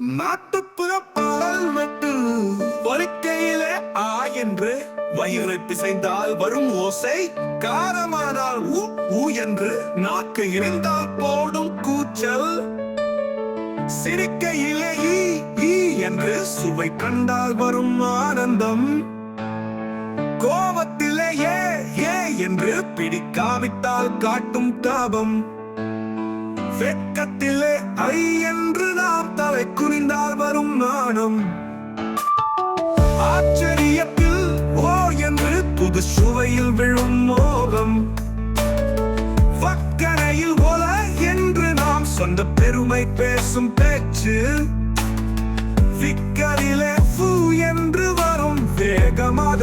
நாட்டுப்புற பாடல் மட்டும் பொறிக்கையிலே ஆ என்று வயிறு பிசைந்தால் வரும் ஓசை காரமானால் ஊ ஊ என்று நாக்கு இருந்தால் போடும் கூச்சல். சிரிக்கையிலே ஈ ஈ என்று சுவை கண்டால் வரும் ஆனந்தம். கோபத்திலே ஏ ஏ என்று பிடிக்காவிட்டால் காட்டும் தாபம். வெட்கத்திலே ஐ என்று நாம் தலை குனிந்தால் வரும் நாணம். ஆச்சரியத்தில் ஓ என்று புது சுவையில் விழும் மோகம். வக்கனையில் போல என்று நாம் சொந்த பெருமை பேசும் பேச்சு. விக்கரிலே என்று வரும் வேகமாக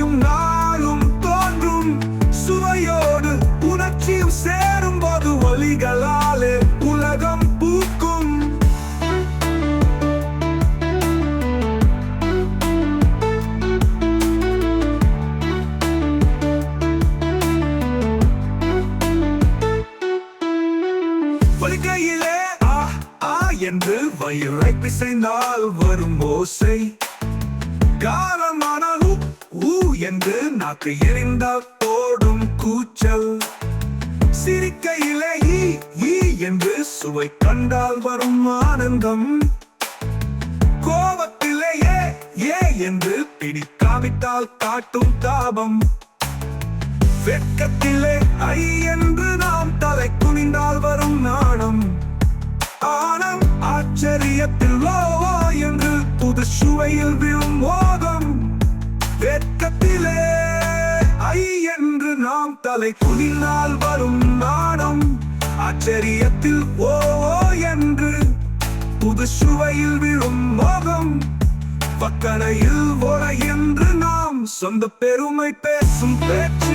ஒவ்வொரு நாளும் தோன்றும். சுவையோடு உணர்ச்சியும் சேரும் போது ஒலிகளாலே உலகம் பூக்கும். ஒலிகையிலே ஆ ஆ என்று வயிறை பிசைந்தால் வரும் ஓசை. காரமான ஊ என்று நாக்கு எரிந்தால் ஓடும் கூச்சல். சிரிக்கையிலே ஈ ஈ என்று சுவை கண்டால் வரும் ஆனந்தம். கோபத்திலே ஏ ஏ என்று பிடிக்காவிட்டால் காட்டும் தாபம். வெட்கத்திலே ஐ என்று நாம் தலை குனிந்தால் வரும் நாணம். ஆனம் ஆச்சரியத்தில் லோவா என்று புது சுவையில் விழும் ஓதம் வெட்கத்திலே ஐ என்று நாம் தலை குனிந்தால் வரும் நாணம். ஆச்சரியத்தில் ஓ என்று புது சுவையில் விழும் மோகம். வக்கனையில் ஒர என்று நாம் சொந்த பெருமை பேசும் பேச்சு.